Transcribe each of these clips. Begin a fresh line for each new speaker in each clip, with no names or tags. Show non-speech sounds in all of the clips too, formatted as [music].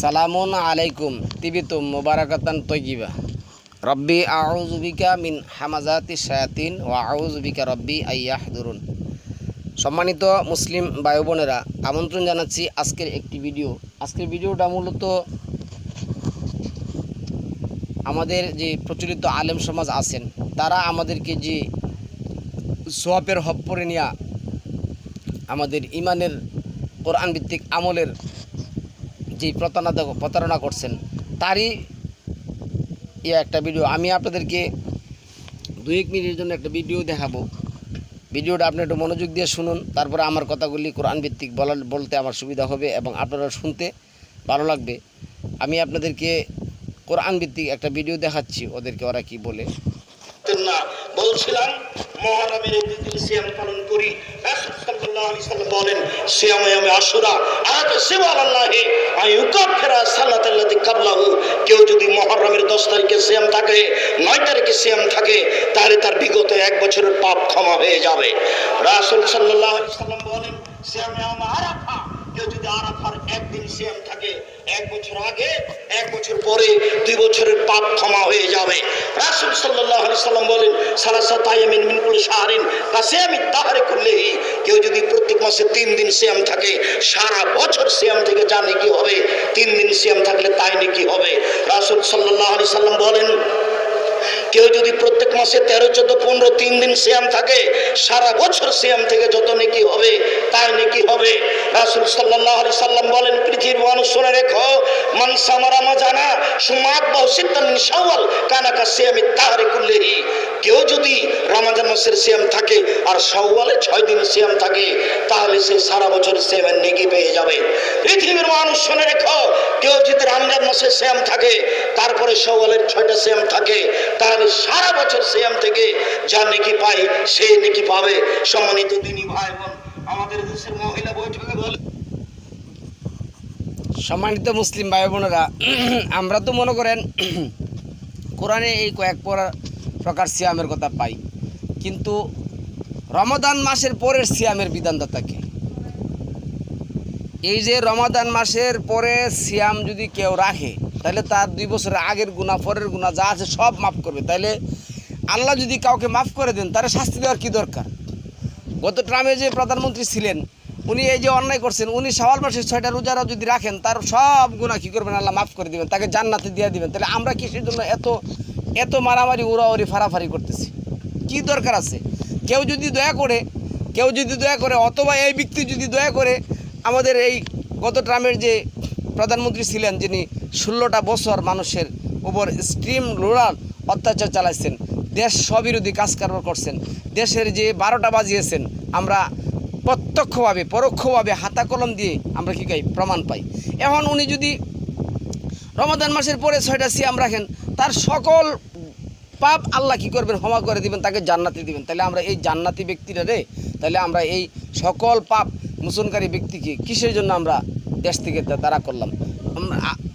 সালামুন আলাইকুম, তিবিতুম মুবারাকাতান তৈগিবা রব্বি আউজুবিকা মিন হামাজাতি শায়াতিন ও আউজুবিকা রব্বি আইয়াহদুরুন সম্মানিত মুসলিম ভাই বোনেরা আমন্ত্রণ জানাচ্ছি আজকের একটি ভিডিও। আজকের ভিডিওটা মূলত আমাদের যে প্রচলিত আলেম সমাজ আছেন, তারা আমাদেরকে যে সোয়াপের হপ্পরে নিয়া আমাদের ইমানের কোরআন ভিত্তিক আমলের যে প্রতারণা প্রতারণা করছেন, তারই ইয়ে একটা ভিডিও আমি আপনাদেরকে দু এক মিনিটের জন্য একটা ভিডিও দেখাবো। ভিডিওটা আপনি একটু মনোযোগ দিয়ে শুনুন, তারপরে আমার কথাগুলি কোরআন ভিত্তিক বলার বলতে আমার সুবিধা হবে এবং আপনারা শুনতে ভালো লাগবে। আমি আপনাদেরকে কোরআন ভিত্তিক একটা ভিডিও দেখাচ্ছি, ওদেরকে ওরা কি বলে।
করতেন না। বলছিলাম মহারমের সিয়াম পালন করি বলেন, সিয়ামে আমি কাবলাহু। কেউ যদি 10 তারিখে থাকে 9 তারিখে থাকে, তাহলে তার বিগত এক বছরের পাপ ক্ষমা হয়ে যাবে। বলেন, সিয়ামে আমি আরাফা কেউ যদি আরাফার একদিন সিয়াম থাকে এক বছর আগে, এক বছর পরে দুই বছরের পাপ ক্ষমা হয়ে যাবে। রাসূল আলাইহি সাল্লাম বলেন, সালাসা তায়ামিন মিন কুল্লি শাহরিন কাসিয়ামি তাহরে কুল্লিহি। কেউ যদি প্রত্যেক মাসে তিন দিন সিয়াম থাকে, সারা বছর সিয়াম থেকে জানে কি হবে? তিন দিন সিয়াম থাকলে তাই নাকি হবে? রাসূল সাল্লাল্লাহু আলাইহি সাল্লাম বলেন, কেউ যদি প্রত্যেক মাসে তেরো, চোদ্দ, পনেরো, তিন দিন সিয়াম থাকে। সারা বছর সিয়াম থেকে যত নেকি হবে তাই নেকি হবে। রাসুল সাল্লাহ সাল্লাম বলেন, পৃথিবীর মানুষ শুনে রেখো, মান সামারামা জানা, সুমাত বাহু সিদ্ধান সাওয়াল কানাকা সিয়ামি তাহারে কুল্লেহি। কেউ যদি রমাজান মাসের সিয়াম থাকে, আর সাওয়ালে ছয় দিন সিয়াম থাকে, তাহলে সে সারা বছর সিয়ামের নেকি পেয়ে যাবে। পৃথিবীর মানুষ শুনে রেখো, কেউ যদি রমজান মাসে সিয়াম থাকে, তারপরে সওয়ালের ছয়টা সিয়াম থাকে, তাহলে সারা সিয়াম থেকে যা নেকি পাই সে নেকি পাবে। সম্মানিত দিনী ভাই বোন আমাদের দেশের মহিলা বৈঠকে বলে
সম্মানিত মুসলিম ভাই বোনেরা আমরা তো মনে করেন কোরআনে এই কয়েক পর- প্রকার সিয়ামের কথা পাই। কিন্তু রমাদান মাসের পরের সিয়ামের বিধানদাতাকে এই যে রমাদান মাসের পরে সিয়াম যদি কেউ রাখে, তাহলে তার দুই বছরের আগের গুণা পরের গুণা যা আছে সব মাফ করবে। তাহলে আল্লাহ যদি কাউকে মাফ করে দেন, তাহলে শাস্তি দেওয়ার কী দরকার? গত ট্রামে যে প্রধানমন্ত্রী ছিলেন, উনি এই যে অন্যায় করছেন, উনি সওয়াল মাসের ছয়টা রোজারা যদি রাখেন, তার সব গুণা কী করবেন? আল্লাহ মাফ করে দিবেন, তাকে জান্নাতে দিয়ে দিবেন। তাহলে আমরা কিসের জন্য এত এত মারামারি, উড়াউড়ি ফারাফারি করতেছি? কি দরকার আছে? কেউ যদি দয়া করে, কেউ যদি দয়া করে, অথবা এই ব্যক্তি যদি দয়া করে, আমাদের এই গত ট্রামের যে প্রধানমন্ত্রী ছিলেন, যিনি ষোলোটা বছর মানুষের উপর স্ট্রিম রুরাল অত্যাচার চালাইছেন দেশ স্ববিরোধী কাজ কারবার করছেন। দেশের যে বারোটা বাজিয়েছেন, আমরা প্রত্যক্ষভাবে, পরোক্ষভাবে হাতা কলম দিয়ে আমরা কি গাই প্রমাণ পাই। এখন উনি যদি রমাদান মাসের পরে ছয়টা সিয়াম রাখেন, তার সকল পাপ আল্লাহ কি করবেন, ক্ষমা করে দিবেন, তাকে জান্নাতি দিবেন। তাহলে আমরা এই জান্নাতি ব্যক্তিরা রে, তাহলে আমরা এই সকল পাপ মোচনকারী ব্যক্তিকে কিসের জন্য আমরা দেশ থেকে তারা করলাম?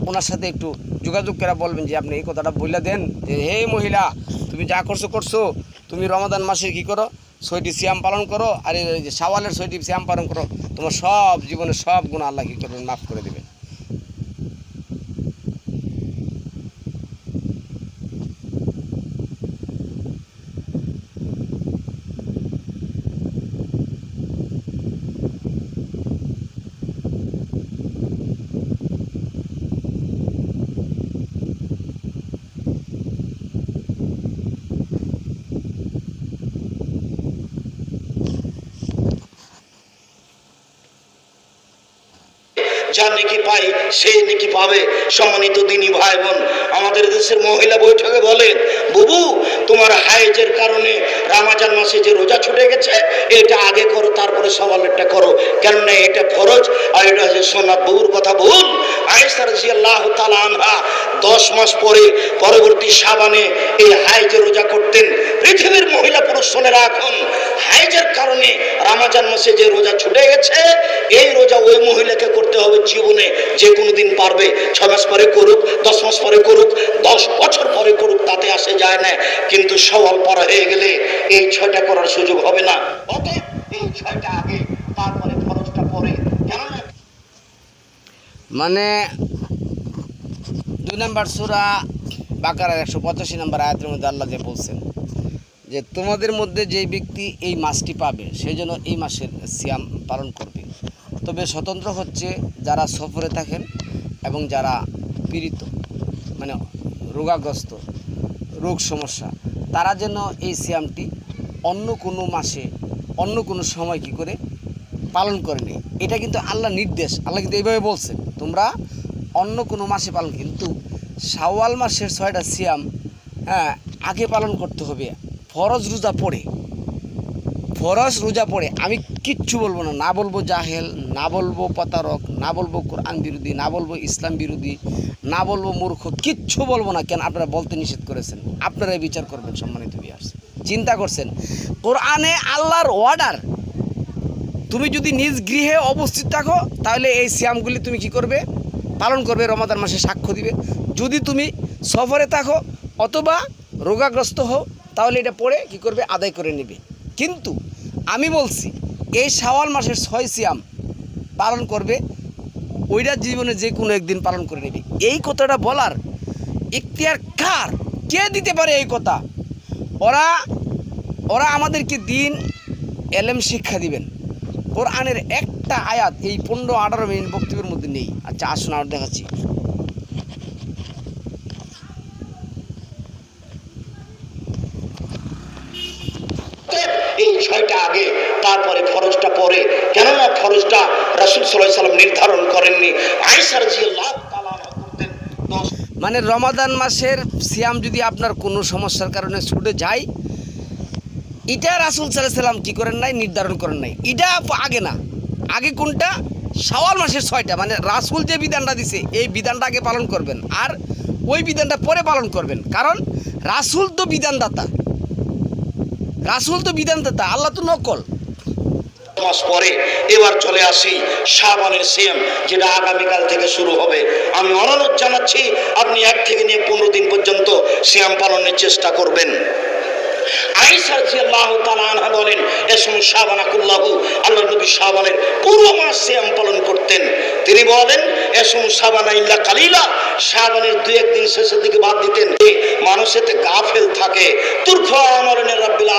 ওনার সাথে একটু যোগাযোগ করে বলবেন যে, আপনি এই কথাটা বলে দেন যে, হে মহিলা তুমি যা করছ করছ। তুমি রমাদান মাসে কি করো? ছয়টি শ্যাম পালন করো, আর এই যে সাওয়ালের ছয়টি শ্যাম পালন করো। তোমার সব জীবনের সব গুণ আল্লাহ কী করবেন? মাফ করে দেবেন
যা নেকি পাই সে নেকি পাবে সম্মানিত দিনী ভাই বোন আমাদের দেশের মহিলা বৈঠকে বলে, বুবু, তোমার হাইজের কারণে রামাজান মাসে যে রোজা ছুটে গেছে, এটা আগে করো তারপরে সওয়ালেরটা করো। কেননা এটা ফরজ আর এটা হচ্ছে সোনাত বউর কথা ভুল আয়েশা রাদিয়াল্লাহু তাআলা আনহা 10 মাস পরে পরবর্তী সাবানে এই হাইজে রোজা করতেন। পৃথিবীর মহিলা পুরুষ শুনে রাখুন হাইজের কারণে রামাজান মাসে যে রোজা ছুটে গেছে, এই রোজা ওই মহিলাকে করতে হবে জীবনে। যে কোনো দিন পারবে ছ মাস পরে করুক, দশ মাস পরে করুক, দশ বছর পরে করুক, তাতে আসে যায় না। কিন্তু সওয়াল পড়া হয়ে গেলে এই ছয়টা করার সুযোগ হবে না। অতএব এই ছয়টা আগে তারপরে ফরজটা পরে কেননা
মানে দুই নম্বর সুরা বাকারার একশো পঁচাশি নম্বর আয়াতের মধ্যে আল্লাহ যে বলছেন যে তোমাদের মধ্যে যেই ব্যক্তি এই মাসটি পাবে, সেই জন্য এই মাসের সিয়াম পালন করবে। তবে স্বতন্ত্র হচ্ছে যারা সফরে থাকেন এবং যারা পীড়িত মানে রোগাগ্রস্ত, রোগ সমস্যা, তারা যেন এই সিয়ামটি অন্য কোনো মাসে, অন্য কোনো সময় কি করে পালন করেনি এটা কিন্তু আল্লাহ নির্দেশ। আল্লাহ কিন্তু এইভাবে বলছেন। তোমরা অন্য কোনো মাসে পালন, কিন্তু শাওয়াল মাসের ছয়টা সিয়াম হ্যাঁ আগে পালন করতে হবে। ফরজ রোজা পড়ে। ফরজ রোজা পড়ে। আমি কিচ্ছু বলব না। না বলব জাহেল, না বলব প্রতারক, না বলব কোরআন বিরোধী, না বলব ইসলাম বিরোধী, না বলব মূর্খ, কিচ্ছু বলব না। কেন? আপনারা বলতে নিষেধ করেছেন। আপনারাই বিচার করবেন সম্মানিত বিয়ার্স চিন্তা করছেন। কোরআনে আল্লাহর অর্ডার তুমি যদি নিজ গৃহে অবস্থিত থাকো, তাহলে এই সিয়ামগুলি তুমি কি করবে? পালন করবে, রমাদান মাসে সাক্ষ্য দিবে। যদি তুমি সফরে থাকো অথবা রোগাগ্রস্ত হও, তাহলে এটা পড়ে কি করবে? আদায় করে নেবে। কিন্তু আমি বলছি, এই শাওয়াল মাসের ছয় সিয়াম পালন করবে, ওইটা জীবনে যে কোনো একদিন পালন করে নেবে। এই কথাটা বলার ইখতিয়ার কার? কে দিতে পারে এই কথা? ওরা ওরা আমাদেরকে দিন, এলেম, শিক্ষা দিবেন। কোরআনের একটা আয়াত এই পনেরো আঠারো মিনিট বক্তব্যের মধ্যে নেই। আচ্ছা আসুন আর দেখাচ্ছি।
এই ছয়টা আগে তারপরে ফরজটা পরে। কেননা ফরজটা রাসুল সাল্লাহ সাল্লাম নির্ধারণ করেননি। আয়সার জি লাভ
মানে রমাদান মাসের সিয়াম যদি আপনার কোনো সমস্যার কারণে ছুটে যায় এটা রাসুল সাল্লাম কী করেন নাই, নির্ধারণ করেন নাই। এটা আগে না। আগে কোনটা? শাওয়াল মাসের ছয়টা। মানে রাসুল যে বিধানটা দিছে, এই বিধানটা আগে পালন করবেন। আর ওই বিধানটা পরে পালন করবেন। কারণ রাসুল তো বিধানদাতা। রাসুল তো বিধানদাতা, আল্লাহ তো নকল।
মাস পরে এবার চলে আসি শাবানের সিএম যেটা আগামীকাল থেকে শুরু হবে। আমি অনুরোধ জানাচ্ছি, আপনি এক থেকে নিয়ে পনেরো দিন পর্যন্ত সিয়াম পালনের চেষ্টা করবেন। পালন করতেন। তিনি বলেন এসমু ইল্লা কালিলা দুই একদিন শেষের দিকে বাদ দিতেন। মানুষ এতে গাফেল থাকে।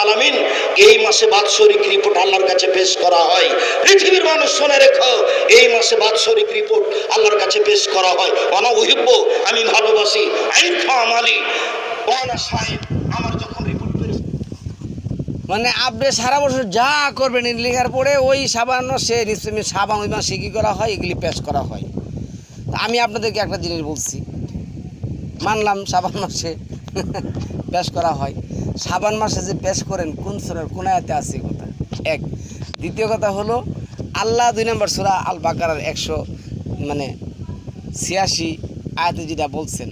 আলামিন, এই মাসে বাৎসরিক রিপোর্ট আল্লাহর কাছে পেশ করা হয়। পৃথিবীর মানুষ শুনে রেখো, এই মাসে বাৎসরিক রিপোর্ট আল্লাহর কাছে পেশ করা হয়। অনা আমি ভালোবাসি। আইফা আমালি ওয়ানা সাহেব আমার যখন রিপোর্ট পেশ
মানে আপনি সারা বছর যা করবেন লেখার পরে ওই সাবান সে সাবান, ওই মাসে কী করা হয়? এগুলি পেশ করা হয়। তা আমি আপনাদেরকে একটা জিনিস বলছি। মানলাম সাবান মাসে [laughs] পেশ করা হয়। সাবান মাসে যে পেশ করেন, কোন সুরার, কোন আয়াতে আছে কথা? এক। দ্বিতীয় কথা হলো, আল্লাহ দুই নম্বর সুরা আল বাকারার একশো মানে ছিয়াশি আয়াতে যেটা বলছেন,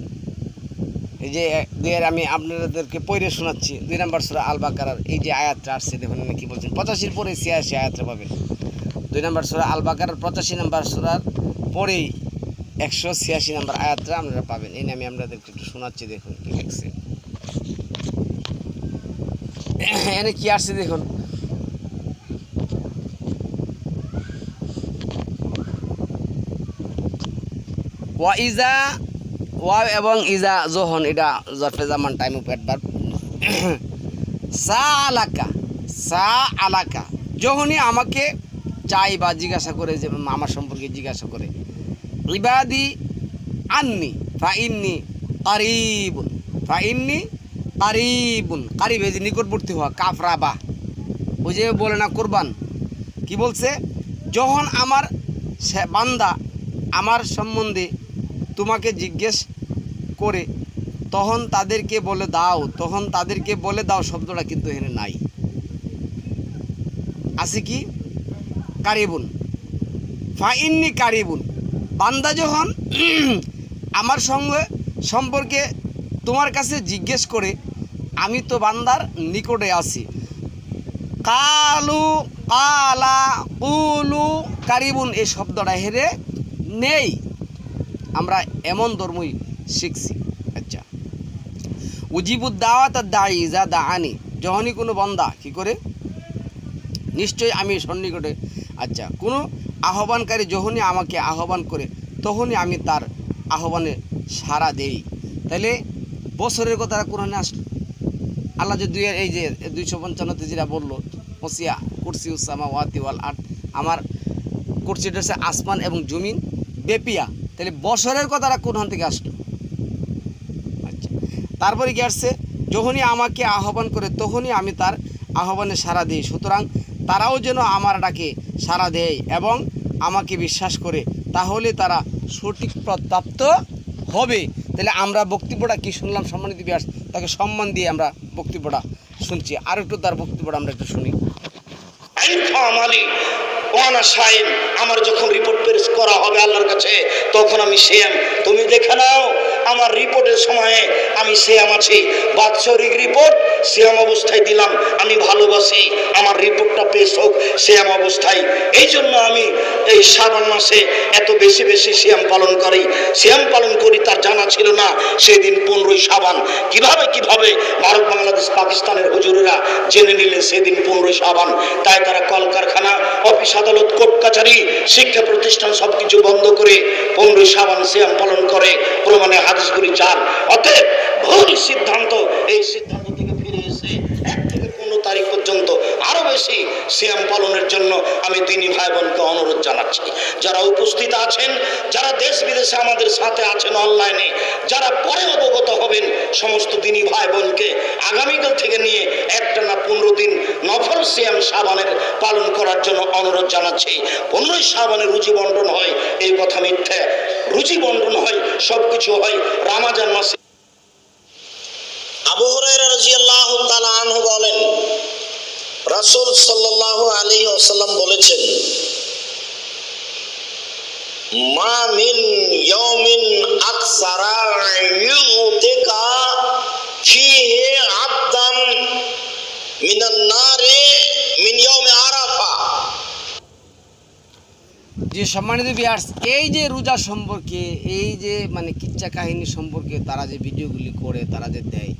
এই যে দুইয়ের আমি আপনাদেরকে পড়ে শোনাচ্ছি, দুই নম্বর সুরা আল বাকারার এই যে আয়াতটা আসছে দেখুন কি বলছেন, পঁচাশির পরে ছিয়াশি আয়াতটা পাবেন। দুই নম্বর সুরা আল বাকারার পঁচাশি নম্বর সুরার পরেই একশো ছিয়াশি নম্বর আয়াতটা আপনারা পাবেন। এই আমি আপনাদেরকে একটু শোনাচ্ছি দেখুন, কি লিখছে। এনে কি আসছে দেখুন? ওয়া ইজা ওয়া এবং ইজা জোহন, এটা জরফে জামান টাইম অ্যাডভার সা আলাকা সা আলাকা। যখনই আমাকে চাই বা জিজ্ঞাসা করে যে, আমার সম্পর্কে জিজ্ঞাসা করে। ইবাদি আননি, ফা ইন্নি কারিবুন, ফা ইন্নি কারিবুন। কারিব যে নিকটবর্তী হওয়া, কাফরা বা। ওই যে বলে না কোরবান। কি বলছে? যখন আমার বান্দা, আমার সম্বন্ধে তোমাকে জিজ্ঞেস করে, তখন তাদেরকে বলে দাও, তখন তাদেরকে বলে দাও, শব্দটা কিন্তু এখানে নাই। আছে কি? কারিবুন। ফাইন্নি কারিবুন। বান্দা যখন [clears throat] আমার সঙ্গে, সম্পর্কে তোমার কাছে জিজ্ঞেস করে, আমি তো বান্দার নিকটে আছি। কালু, কালা, কুলু, কারিবুন, এই শব্দটা হেরে নেই। আমরা এমন ধর্মই শিখছি। আচ্ছা। উজিবুদ দাওয়াত আর দায়ী যা দা আনি যখনই কোনো বন্দা কি করে? নিশ্চয়ই আমি সন্নিকটে। আচ্ছা কোনো আহ্বানকারী যখনই আমাকে আহ্বান করে, তখনই আমি তার আহ্বানে সাড়া দেই। তাহলে বছরের কথা কোরআনে আসলো আল্লাহ যে দুই এই যে দুইশো পঞ্চান্নতে যেটা বলল, ওসিয়া কুরসি উসামা ওয়াতি ওয়াল আট আমার কুরসিটা হচ্ছে আসমান এবং জমিন, বেপিয়া। তাহলে বছরের কথাটা কোরআন থেকে আসলো? আচ্ছা তারপরে কি আসছে? যখনই আমাকে আহ্বান করে তখনই আমি তার আহ্বানে সাড়া দিই। সুতরাং তারাও যেন আমার ডাকে সাড়া দেয় এবং আমাকে বিশ্বাস করে, তাহলে তারা সঠিক প্রাপ্ত হবে। তাহলে আমরা বক্তব্যটা কি শুনলাম সম্মানিত ব্যাস তাকে সম্মান দিয়ে আমরা বক্তব্যটা শুনছি। আর একটু তার বক্তব্যটা আমরা একটু শুনি।
আমার যখন রিপোর্ট পেশ করা হবে আল্লাহর কাছে তখন আমি সেম তুমি দেখে নাও আমার রিপোর্টের সময়ে আমি সেম আছি বাৎসরিক রিপোর্ট সেম অবস্থায় দিলাম। আমি ভালোবাসি, আমার রিপোর্টটা পেশ হোক সেম অবস্থায়। এই জন্য আমি এই শ্রাবণ মাসে এত বেশি বেশি শ্যাম পালন করি। শ্যাম পালন করি, তার জানা ছিল না সেদিন পনেরোই সাবান কীভাবে কীভাবে ভারত, বাংলাদেশ, পাকিস্তানের হুজুরেরা জেনে নিলেন সেদিন পনেরোই সাবান তাই তারা কলকারখানা, অফিস আদালত, কোর্ট কাছারি শিক্ষা প্রতিষ্ঠান সবকিছু বন্ধ করে পনেরোই সাবান শ্যাম পালন করে। প্রমাণে হাদিসগুলি চান অতএব ভুল সিদ্ধান্ত এই সিদ্ধান্ত থেকে ফিরে এসে এক থেকে পনেরো তারিখ পর্যন্ত বেশি সিয়াম পালনের জন্য আমি দিনী ভাই বোনকে অনুরোধ জানাচ্ছি। যারা উপস্থিত আছেন, যারা দেশ বিদেশে আমাদের সাথে আছেন অনলাইনে, যারা পরে অবগত হবেন, সমস্ত দিনী ভাই বোনকে আগামীকাল থেকে নিয়ে একটা না পনেরো দিন নফল সিয়াম সাবানের পালন করার জন্য অনুরোধ জানাচ্ছি। পনেরোই সাবানের রুচি বন্টন হয়, এই কথা মিথ্যা। রুচি বন্টন হয় সব কিছু হয়, রামাজান মাসে রাসূল সাল্লাল্লাহু আলাইহি ওয়াসাল্লাম বলেছেন, মা মিন
যে সম্মানিত বিয়ার্স এই যে রোজা সম্পর্কে, এই যে মানে কিচ্ছা কাহিনী সম্পর্কে তারা যে ভিডিওগুলি করে, তারা যে দেয়,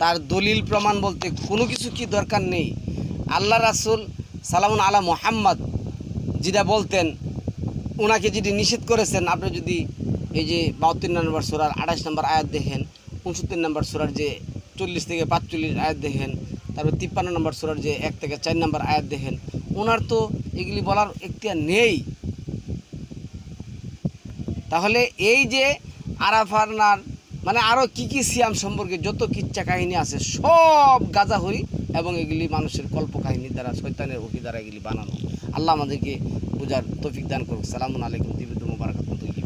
তার দলিল প্রমাণ বলতে কোনো কিছু কি দরকার নেই? আল্লাহ রাসুল সালামুন আলা মোহাম্মদ যেটা বলতেন ওনাকে যদি নিষেধ করেছেন, আপনি যদি এই যে বাহাত্তর নম্বর সুরার আঠাশ নম্বর আয়াত দেখেন, উনসত্তর নম্বর সুরার যে চল্লিশ থেকে পাঁচচল্লিশ আয়াত দেখেন, তারপর তিপ্পান্ন নম্বর সুরার যে এক থেকে চার নম্বর আয়াত দেখেন ওনার তো এগুলি বলার এখতিয়ার নেই। তাহলে এই যে আরাফারনার মানে আরও কি কি সিয়াম সম্পর্কে যত কিচ্ছা কাহিনী আছে, সব গাজাহরি এবং এগুলি মানুষের কল্প কাহিনী দ্বারা শৈতানের উকি দ্বারা এগুলি বানানো। আল্লাহ আমাদেরকে বোঝার তফিক দান করুক। সালামুন আলাইকুম দিবিদ মুবারকাতুল্লাহ